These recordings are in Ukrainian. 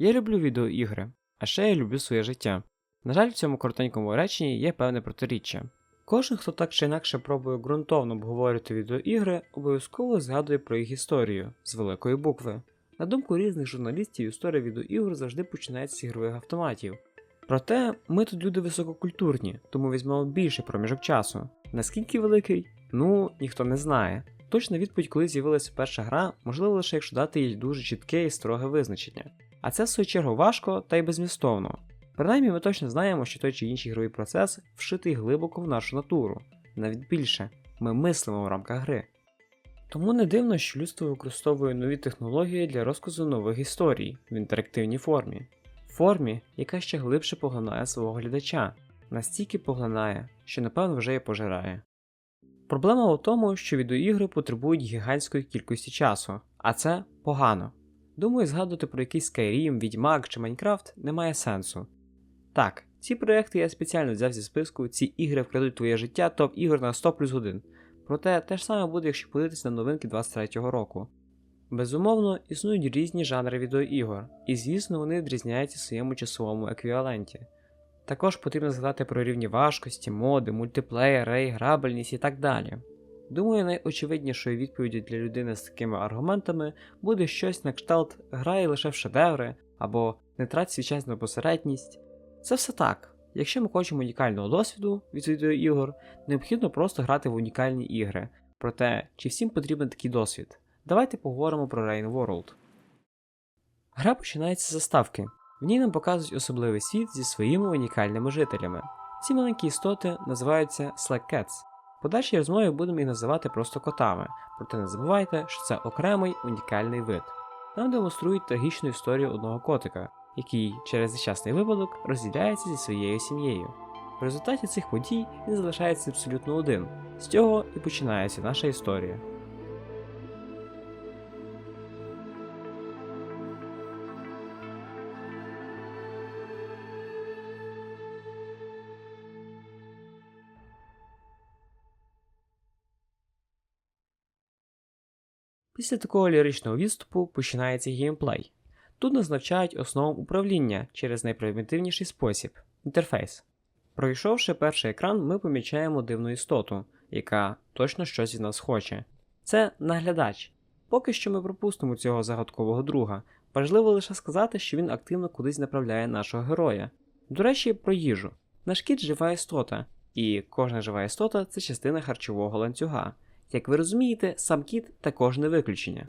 Я люблю відеоігри, а ще я люблю своє життя. На жаль, в цьому коротенькому реченні є певне протиріччя. Кожен, хто так чи інакше пробує ґрунтовно обговорювати відеоігри, обов'язково згадує про їх історію з великої букви. На думку різних журналістів, історія відеоігр завжди починається з ігрових автоматів. Проте ми тут люди висококультурні, тому візьмемо більший проміжок часу. Наскільки великий? Ну, ніхто не знає. Точна відповідь, коли з'явилася перша гра, можливо лише якщо дати їй дуже чітке і строге визначення. А це в свою чергу важко та й безмістовно. Принаймні ми точно знаємо, що той чи інший ігровий процес вшитий глибоко в нашу натуру, навіть більше, ми мислимо в рамках гри. Тому не дивно, що людство використовує нові технології для розказу нових історій в інтерактивній формі, формі, яка ще глибше поглинає свого глядача, настільки поглинає, що напевно вже і пожирає. Проблема у тому, що відеоігри потребують гігантської кількості часу, а це погано. Думаю, згадувати про якийсь Skyrim, Відьмак чи Майнкрафт немає сенсу. Так, ці проекти я спеціально взяв зі списку, ці ігри вкрадуть твоє життя топ ігор на 100 плюс годин. Проте те ж саме буде, якщо подивитися на новинки 23-го року. Безумовно, існують різні жанри відеоігор, і звісно, вони відрізняються в своєму часовому еквіваленті. Також потрібно згадати про рівні важкості, моди, мультиплеєр, реіграбельність і так далі. Думаю, найочевиднішою відповіддю для людини з такими аргументами буде щось на кшталт грає лише в шедеври або не трать свій час на посередність. Це все так. Якщо ми хочемо унікального досвіду від відеоігор, необхідно просто грати в унікальні ігри. Проте, чи всім потрібен такий досвід? Давайте поговоримо про Rain World. Гра починається з заставки. В ній нам показують особливий світ зі своїми унікальними жителями. Ці маленькі істоти називаються Slack Cats. В розмови будемо їх називати просто котами, проте не забувайте, що це окремий унікальний вид. Нам демонструють трагічну історію одного котика, який через нещасний випадок розділяється зі своєю сім'єю. В результаті цих подій він залишається абсолютно один. З цього і починається наша історія. Після такого ліричного відступу починається геймплей. Тут нас навчають основам управління через найпримітивніший спосіб інтерфейс. Пройшовши перший екран, ми помічаємо дивну істоту, яка точно щось від нас хоче. Це наглядач. Поки що ми пропустимо цього загадкового друга. Важливо лише сказати, що він активно кудись направляє нашого героя. До речі, про їжу. Наш кіт жива істота, і кожна жива істота це частина харчового ланцюга. Як ви розумієте, сам кіт також не виключення.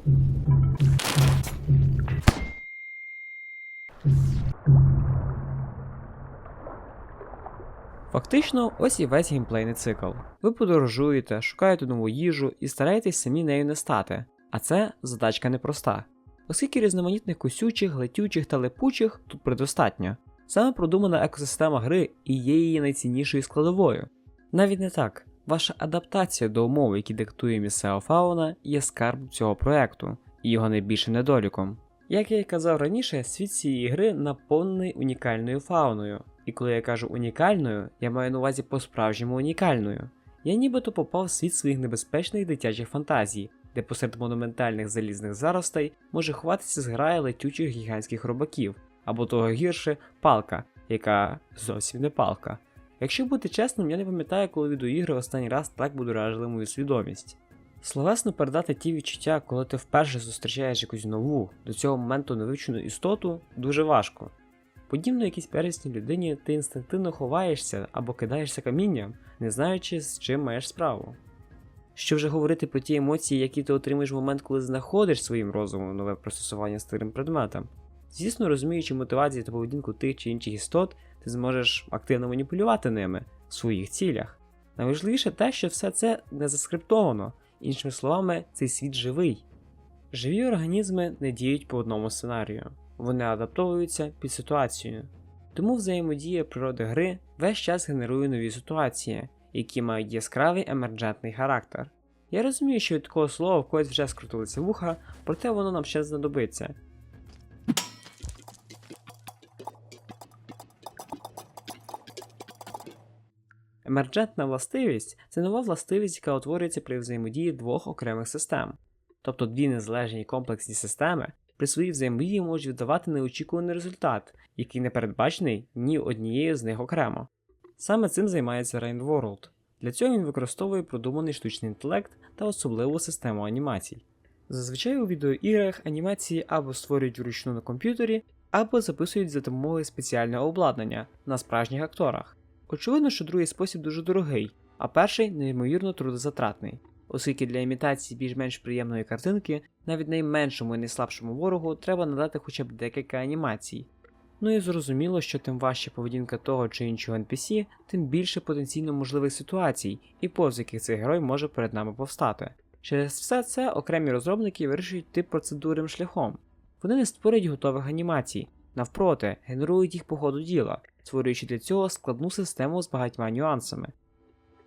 Фактично, ось і весь геймплейний цикл. Ви подорожуєте, шукаєте нову їжу і стараєтесь самі нею не стати. А це задачка непроста. Оскільки різноманітних кусючих, летючих та липучих тут предостатньо. Саме продумана екосистема гри і є її найціннішою складовою. Навіть не так. Ваша адаптація до умов, які диктує місцева фауна, є скарб цього проекту і його найбільшим недоліком. Як я й казав раніше, світ цієї гри наповнений унікальною фауною. І коли я кажу унікальною, я маю на увазі по-справжньому унікальною. Я нібито попав в світ своїх небезпечних дитячих фантазій, де посеред монументальних залізних заростей може ховатися зграя летючих гігантських робаків, або того гірше палка, яка зовсім не палка. Якщо бути чесним, я не пам'ятаю, коли відеоігри останній раз так будоражили мою свідомість. Словесно передати ті відчуття, коли ти вперше зустрічаєш якусь нову, до цього моменту невивчену істоту, дуже важко. Подібно якійсь первісній людині, ти інстинктивно ховаєшся або кидаєшся камінням, не знаючи, з чим маєш справу. Що вже говорити про ті емоції, які ти отримуєш в момент, коли знаходиш своїм розумом нове пристосування старим предметам. Звісно, розуміючи мотивації та поведінку тих чи інших істот, ти зможеш активно маніпулювати ними в своїх цілях. Найважливіше те, що все це не заскриптовано, іншими словами, цей світ живий. Живі організми не діють по одному сценарію, вони адаптовуються під ситуацію. Тому взаємодія природи гри весь час генерує нові ситуації, які мають яскравий емерджентний характер. Я розумію, що від такого слова в когось вже скрутилися вуха, проте воно нам ще знадобиться. Емерджентна властивість це нова властивість, яка утворюється при взаємодії двох окремих систем. Тобто дві незалежні комплексні системи при своїй взаємодії можуть видавати неочікуваний результат, який не передбачений ні однією з них окремо. Саме цим займається Rain World. Для цього він використовує продуманий штучний інтелект та особливу систему анімацій. Зазвичай у відеоіграх анімації або створюють вручну на комп'ютері, або записують за допомогою спеціального обладнання на справжніх акторах. Очевидно, що другий спосіб дуже дорогий, а перший неймовірно трудозатратний, оскільки для імітації більш-менш приємної картинки навіть найменшому і найслабшому ворогу треба надати хоча б декілька анімацій. Ну і зрозуміло, що тим важча поведінка того чи іншого NPC, тим більше потенційно можливих ситуацій, і повз яких цей герой може перед нами повстати. Через все це окремі розробники вирішують йти процедурним шляхом. Вони не створюють готових анімацій, навпроти, генерують їх по ходу діла, створюючи для цього складну систему з багатьма нюансами.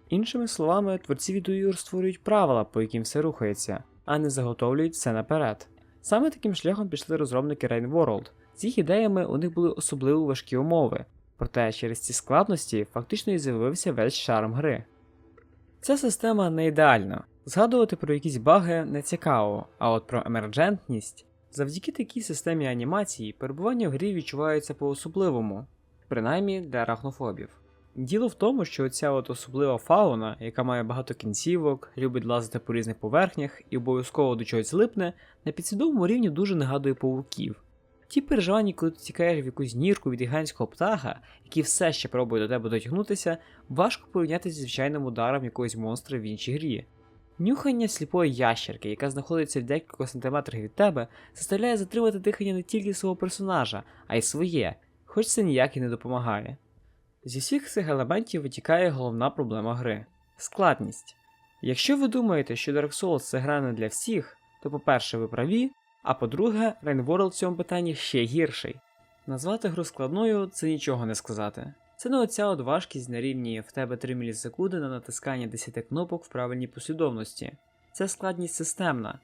Іншими словами, творці відеоігр створюють правила, по яким все рухається, а не заготовлюють все наперед. Саме таким шляхом пішли розробники Rain World. З їх ідеями у них були особливо важкі умови, проте через ці складності фактично і з'явився весь шарм гри. Ця система не ідеальна. Згадувати про якісь баги не цікаво, а от про емерджентність. Завдяки такій системі анімації перебування в грі відчувається по-особливому, принаймні для арахнофобів. Діло в тому, що оця от особлива фауна, яка має багато кінцівок, любить лазити по різних поверхнях і обов'язково до чогось липне, на підсвідомому рівні дуже нагадує павуків. Ті переживання, коли ти тікаєш в якусь нірку від гігантського птаха, який все ще пробує до тебе дотягнутися, важко порівняти зі звичайним ударом якогось монстра в іншій грі. Нюхання сліпої ящерки, яка знаходиться в декількох сантиметрах від тебе, заставляє затримати дихання не тільки свого персонажа, а й своє, хоч це ніяк і не допомагає. Зі всіх цих елементів витікає головна проблема гри складність. Якщо ви думаєте, що Dark Souls це гра не для всіх, то по-перше, ви праві, а по-друге, Rain World в цьому питанні ще гірший. Назвати гру складною це нічого не сказати. Це не оця от важкість на рівні в тебе 3 мілісекунди на натискання 10 кнопок в правильній послідовності. Це складність системна.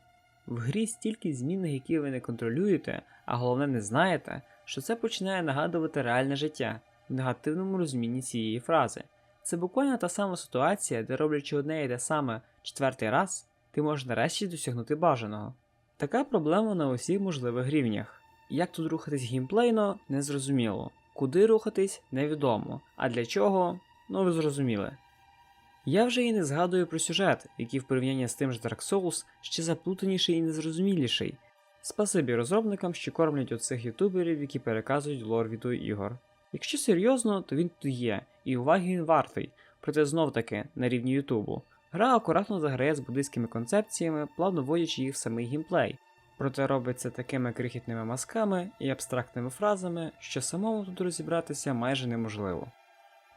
В грі стільки змінних, які ви не контролюєте, а головне не знаєте, що це починає нагадувати реальне життя в негативному розумінні цієї фрази. Це буквально та сама ситуація, де роблячи одне і те саме четвертий раз, ти можеш нарешті досягнути бажаного. Така проблема на усіх можливих рівнях. Як тут рухатись геймплейно, незрозуміло. Куди рухатись, невідомо. А для чого, ну ви зрозуміли. Я вже і не згадую про сюжет, який в порівнянні з тим ж Dark Souls ще заплутаніший і незрозуміліший. Спасибі розробникам, що кормлять оцих ютуберів, які переказують лор відеоігор. Якщо серйозно, то він тут є, і уваги він вартий, проте знов таки на рівні Ютубу. Гра акуратно заграє з буддийськими концепціями, плавно вводячи їх в самий геймплей. Проте робиться такими крихітними мазками і абстрактними фразами, що самому тут розібратися майже неможливо.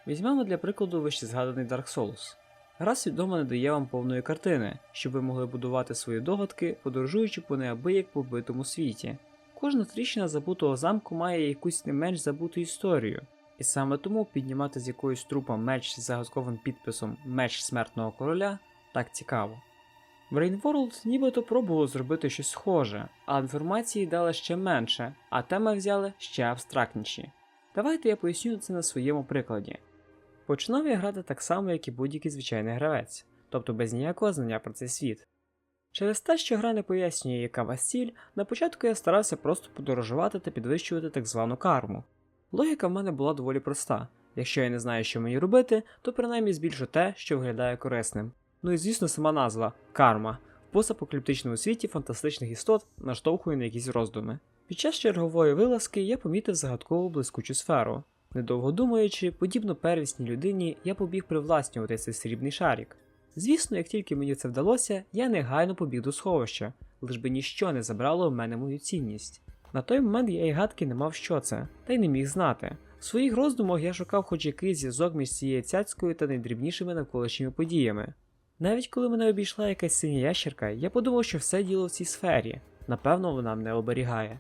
Візьмемо для прикладу вище згаданий Dark Souls. Гра свідомо не дає вам повної картини, щоб ви могли будувати свої догадки, подорожуючи по неабияк побитому світі. Кожна тріщина забутого замку має якусь не менш забуту історію, і саме тому піднімати з якоїсь трупа меч з загадковим підписом Меч смертного короля так цікаво. В Rainworld нібито пробувало зробити щось схоже, а інформації дали ще менше, а теми взяли ще абстрактніші. Давайте я поясню це на своєму прикладі. Починав я грати так само, як і будь-який звичайний гравець, тобто без ніякого знання про цей світ. Через те, що гра не пояснює, яка вас ціль, на початку я старався просто подорожувати та підвищувати так звану карму. Логіка в мене була доволі проста. Якщо я не знаю, що мені робити, то принаймні збільшу те, що виглядає корисним. Ну і звісно, сама назва карма в постапокаліптичному світі фантастичних істот наштовхує на якісь роздуми. Під час чергової вилазки я помітив загадкову блискучу сферу. Недовго думаючи, подібно первісній людині, я побіг привласнювати цей срібний шарик. Звісно, як тільки мені це вдалося, я негайно побіг до сховища, лиш би ніщо не забрало в мене мою цінність. На той момент я й гадки не мав, що це, та й не міг знати. В своїх роздумах я шукав хоч якийсь зв'язок між цією цяцькою та найдрібнішими навколишніми подіями. Навіть коли мене обійшла якась синя ящерка, я подумав, що все діло в цій сфері, напевно, вона мене оберігає.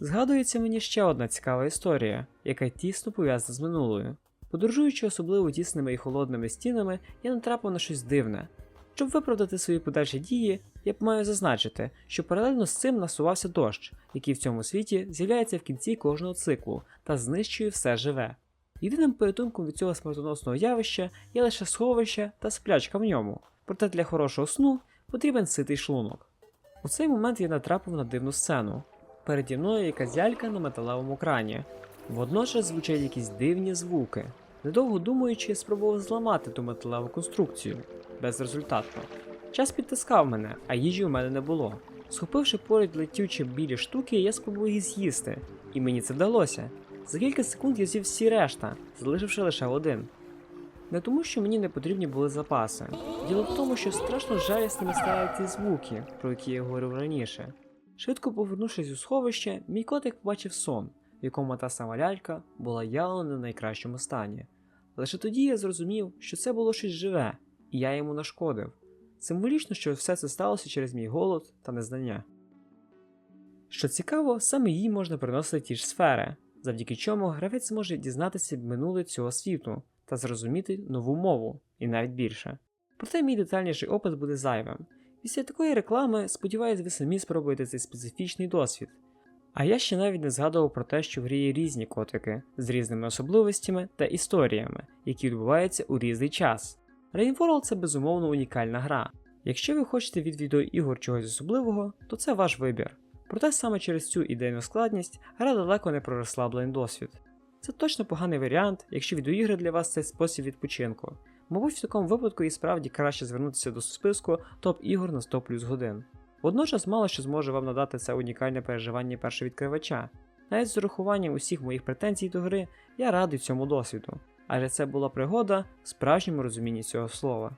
Згадується мені ще одна цікава історія, яка тісно пов'язана з минулою. Подорожуючи особливо тісними і холодними стінами, я натрапив на щось дивне. Щоб виправдати свої подальші дії, я маю зазначити, що паралельно з цим насувався дощ, який в цьому світі з'являється в кінці кожного циклу та знищує все живе. Єдиним порятунком від цього смертоносного явища є лише сховище та сплячка в ньому, проте для хорошого сну потрібен ситий шлунок. У цей момент я натрапив на дивну сцену. переді мною якась лялька на металевому крані. Водночас звучать якісь дивні звуки. Недовго думаючи, я спробував зламати ту металеву конструкцію безрезультатно. Час підтискав мене, а їжі у мене не було. Схопивши поряд летючі білі штуки, я спробував їх з'їсти, і мені це вдалося. За кілька секунд я з'їв всі решта, залишивши лише один. Не тому, що мені не потрібні були запаси. Діло в тому, що страшно жалісними стали ті звуки, про які я говорив раніше. Швидко повернувшись у сховище, мій котик побачив сон, в якому та сама лялька була явно не в найкращому стані. Лише тоді я зрозумів, що це було щось живе, і я йому нашкодив. Символічно, що все це сталося через мій голод та незнання. Що цікаво, саме їй можна приносити ті ж сфери, завдяки чому гравець зможе дізнатися минуле цього світу та зрозуміти нову мову, і навіть більше. Проте мій детальніший опис буде зайвим. Після такої реклами, сподіваюсь, ви самі спробуєте цей специфічний досвід. А я ще навіть не згадував про те, що в грі є різні котики з різними особливостями та історіями, які відбуваються у різний час. Rainworld це безумовно унікальна гра. Якщо ви хочете від відеоігор чогось особливого, то це ваш вибір. Проте саме через цю ідейну складність гра далеко не про розслаблений досвід. Це точно поганий варіант, якщо відеоігри для вас це спосіб відпочинку. Мабуть, в такому випадку і справді краще звернутися до списку топ-ігор на 100 плюс годин. Водночас мало що зможе вам надати це унікальне переживання першовідкривача. Навіть з урахуванням усіх моїх претензій до гри, я радий цьому досвіду, адже це була пригода в справжньому розумінні цього слова.